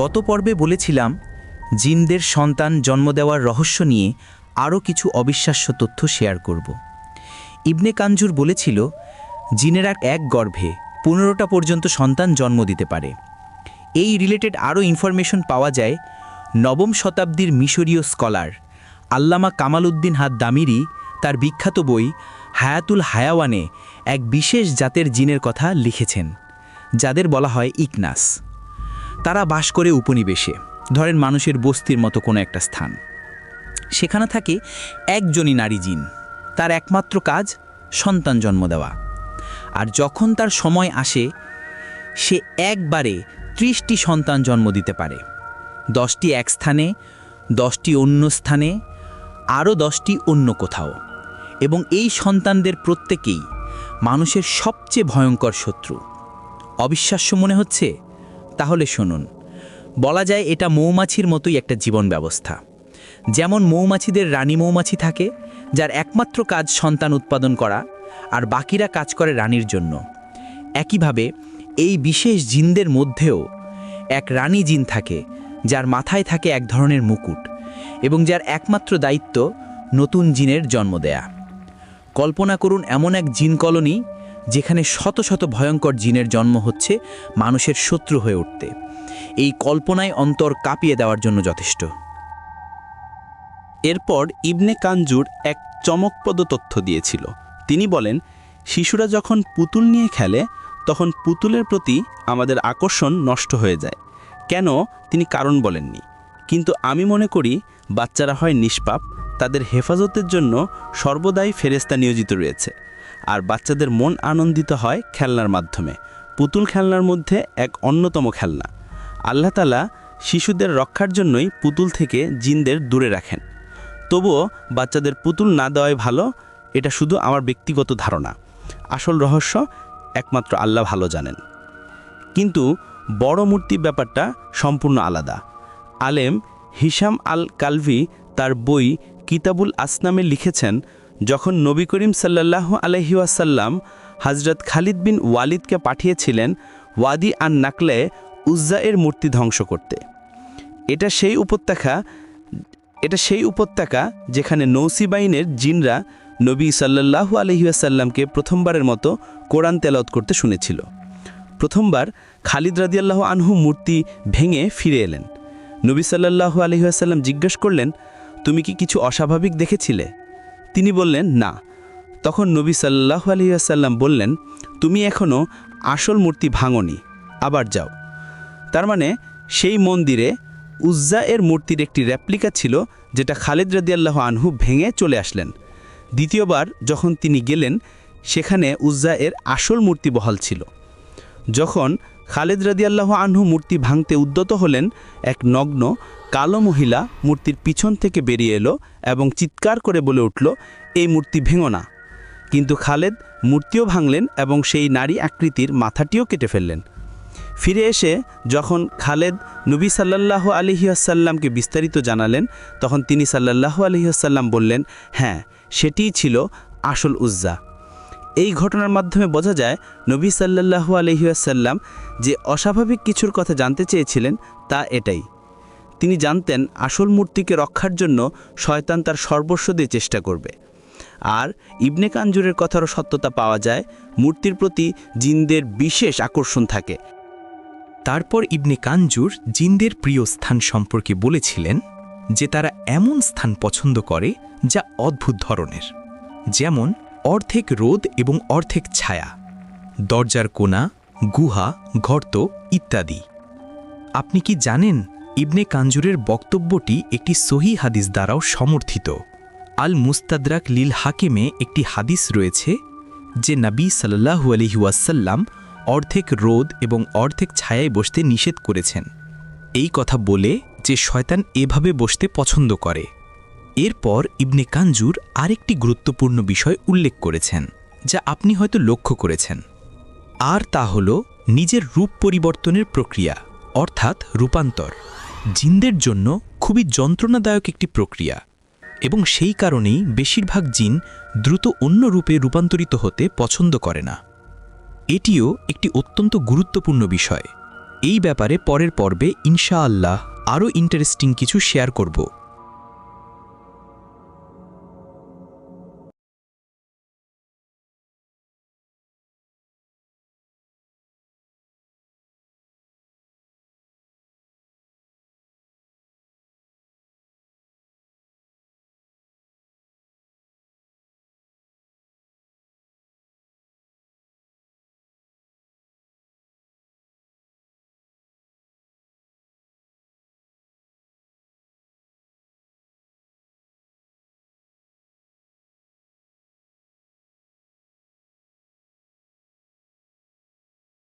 গত পর্বে বলেছিলাম, জিনদের সন্তান জন্ম দেওয়ার রহস্য নিয়ে আরও কিছু অবিশ্বাস্য তথ্য শেয়ার করব। ইবনে কাঞ্জুর বলেছিল, জিনেরা এক গর্ভে পনেরোটা পর্যন্ত সন্তান জন্ম দিতে পারে। এই রিলেটেড আরও ইনফরমেশন পাওয়া যায়, নবম শতাব্দীর মিশরীয় স্কলার আল্লামা কামাল উদ্দিন হাত দামিরি তার বিখ্যাত বই হায়াতুল হায়াওয়ানে এক বিশেষ জাতের জিনের কথা লিখেছেন, যাদের বলা হয় ইকনাস। তারা বাস করে উপনিবেশে, ধরেন মানুষের বস্তির মতো কোনো একটা স্থান। সেখানে থাকে একজনই নারী জিন, তার একমাত্র কাজ সন্তান জন্ম দেওয়া। আর যখন তার সময় আসে, সে একবারে ত্রিশটি সন্তান জন্ম দিতে পারে। দশটি এক স্থানে, দশটি অন্য স্থানে, আরও দশটি অন্য কোথাও। এবং এই সন্তানদের প্রত্যেকেই মানুষের সবচেয়ে ভয়ঙ্কর শত্রু। অবিশ্বাস্য মনে হচ্ছে তাহলে শুনুন। বলা যায় এটা মৌমাছির মতোই একটা জীবন ব্যবস্থা। যেমন মৌমাছিদের রানী মৌমাছি থাকে, যার একমাত্র কাজ সন্তান উৎপাদন করা, আর বাকিরা কাজ করে রানীর জন্য। একইভাবে এই বিশেষ জিনদের মধ্যেও এক রানী জিন থাকে, যার মাথায় থাকে এক ধরনের মুকুট, এবং যার একমাত্র দায়িত্ব নতুন জিনের জন্ম দেয়া। কল্পনা করুন এমন এক জিন কলোনি যেখানে শত শত ভয়ঙ্কর জিনের জন্ম হচ্ছে মানুষের শত্রু হয়ে উঠতে। এই কল্পনায় অন্তর কাঁপিয়ে দেওয়ার জন্য যথেষ্ট। এরপর ইবনে কাঞ্জুর এক চমকপ্রদ তথ্য দিয়েছিল। তিনি বলেন, শিশুরা যখন পুতুল নিয়ে খেলে, তখন পুতুলের প্রতি আমাদের আকর্ষণ নষ্ট হয়ে যায়। কেন? তিনি কারণ বলেননি। কিন্তু আমি মনে করি, বাচ্চারা হয় নিষ্পাপ, তাদের হেফাজতের জন্য সর্বদাই ফেরেস্তা নিয়োজিত রয়েছে। আর বাচ্চাদের মন আনন্দিত হয় খেলনার মাধ্যমে। পুতুল খেলনার মধ্যে এক অন্যতম খেলনা। আল্লাহ তালা শিশুদের রক্ষার জন্যই পুতুল থেকে জিনদের দূরে রাখেন। তবুও বাচ্চাদের পুতুল না দেওয়াই ভালো, এটা শুধু আমার ব্যক্তিগত ধারণা। আসল রহস্য, একমাত্র আল্লাহ ভালো জানেন। কিন্তু বড় মূর্তি ব্যাপারটা সম্পূর্ণ আলাদা। আলেম হিসাম আল কালভি তার বই কিতাবুল আসনামে লিখেছেন যখন নবী করিম সাল্লাহ আলহিউসাল্লাম হজরত খালিদ বিন ওয়ালিদকে পাঠিয়েছিলেন ওয়াদি আন নাকলে উজ্জা এর মূর্তি ধ্বংস করতে। এটা সেই উপত্যকা, এটা সেই উপত্যকা যেখানে নৌসিবাইনের জিনরা নবী সাল্লাহু আলহিউসাল্লামকে প্রথমবারের মতো কোরআন তেলাওত করতে শুনেছিল। প্রথমবার খালিদ রাদিয়াল্লাহ আনহু মূর্তি ভেঙে ফিরে এলেন। নবী সাল্লাহু আলহিহাসাল্লাম জিজ্ঞেস করলেন, তুমি কি কিছু অস্বাভাবিক দেখেছিলে? তিনি বললেন, না। তখন নবী সাল্লাহু আলহিহাসাল্লাম বললেন, তুমি এখনও আসল মূর্তি ভাঙনি, আবার যাও। তার মানে সেই মন্দিরে উজ্জা এর মূর্তির একটি রেপ্লিকা ছিল, যেটা খালিদ রাদিয়াল্লাহ আনহু ভেঙে চলে আসলেন। দ্বিতীয়বার যখন তিনি গেলেন, সেখানে উজ্জা এর আসল মূর্তি বহাল ছিল। যখন খালেদ রাদিয়াল্লাহ আনহু মূর্তি ভাঙতে উদ্যত হলেন, এক নগ্ন কালো মহিলা মূর্তির পিছন থেকে বেরিয়ে এলো এবং চিৎকার করে বলে উঠল, এই মূর্তি ভেঙো না। কিন্তু খালেদ মূর্তিও ভাঙলেন এবং সেই নারী আকৃতির মাথাটিও কেটে ফেললেন। ফিরে এসে যখন খালেদ নবী সাল্লাল্লাহু আলহিহাসাল্লামকে বিস্তারিত জানালেন, তখন তিনি সাল্লাল্লাহু আলহিহাসাল্লাম বললেন হ্যাঁ সেটিই ছিল আসল উজ্জা। এই ঘটনার মাধ্যমে বোঝা যায় নবী সাল্লাল্লাহু আলহিহাসাল্লাম যে অস্বাভাবিক কিছুর কথা জানতে চেয়েছিলেন তা এটাই। তিনি জানতেন আসল মূর্তিকে রক্ষার জন্য শয়তান তার সর্বস্ব দিয়ে চেষ্টা করবে। আর ইবনে কাঞ্জুরের কথারও সত্যতা পাওয়া যায়, মূর্তির প্রতি জিনদের বিশেষ আকর্ষণ থাকে। তারপর ইবনে কাঞ্জুর জিনদের প্রিয় স্থান সম্পর্কে বলেছিলেন যে তারা এমন স্থান পছন্দ করে যা অদ্ভুত ধরনের, যেমন অর্ধেক রোদ এবং অর্ধেক ছায়া, দরজার কোনা গুহা, গর্ত ইত্যাদি। আপনি কি জানেন ইবনে কাঞ্জুরের বক্তব্যটি একটি সহি হাদিস দ্বারাও সমর্থিত। আল মুস্তাদরাক লিল হাকিমে একটি হাদিস রয়েছে যে নবী সাল্লাহু আলহিউসাল্লাম অর্ধেক রোদ এবং অর্ধেক ছায়ায় বসতে নিষেধ করেছেন। এই কথা বলে যে শয়তান এভাবে বসতে পছন্দ করে। এরপর ইবনে কাঞ্জুর আরেকটি গুরুত্বপূর্ণ বিষয় উল্লেখ করেছেন, যা আপনি হয়তো লক্ষ্য করেছেন। আর তা হল নিজের রূপ পরিবর্তনের প্রক্রিয়া, অর্থাৎ রূপান্তর। জিনদের জন্য খুবই যন্ত্রণাদায়ক একটি প্রক্রিয়া এবং সেই কারণেই বেশিরভাগ জিন দ্রুত অন্য রূপে রূপান্তরিত হতে পছন্দ করে না। এটিও একটি অত্যন্ত গুরুত্বপূর্ণ বিষয়। এই ব্যাপারে পরের পর্বে ইনশাআল্লাহ আরও ইন্টারেস্টিং কিছু শেয়ার করব।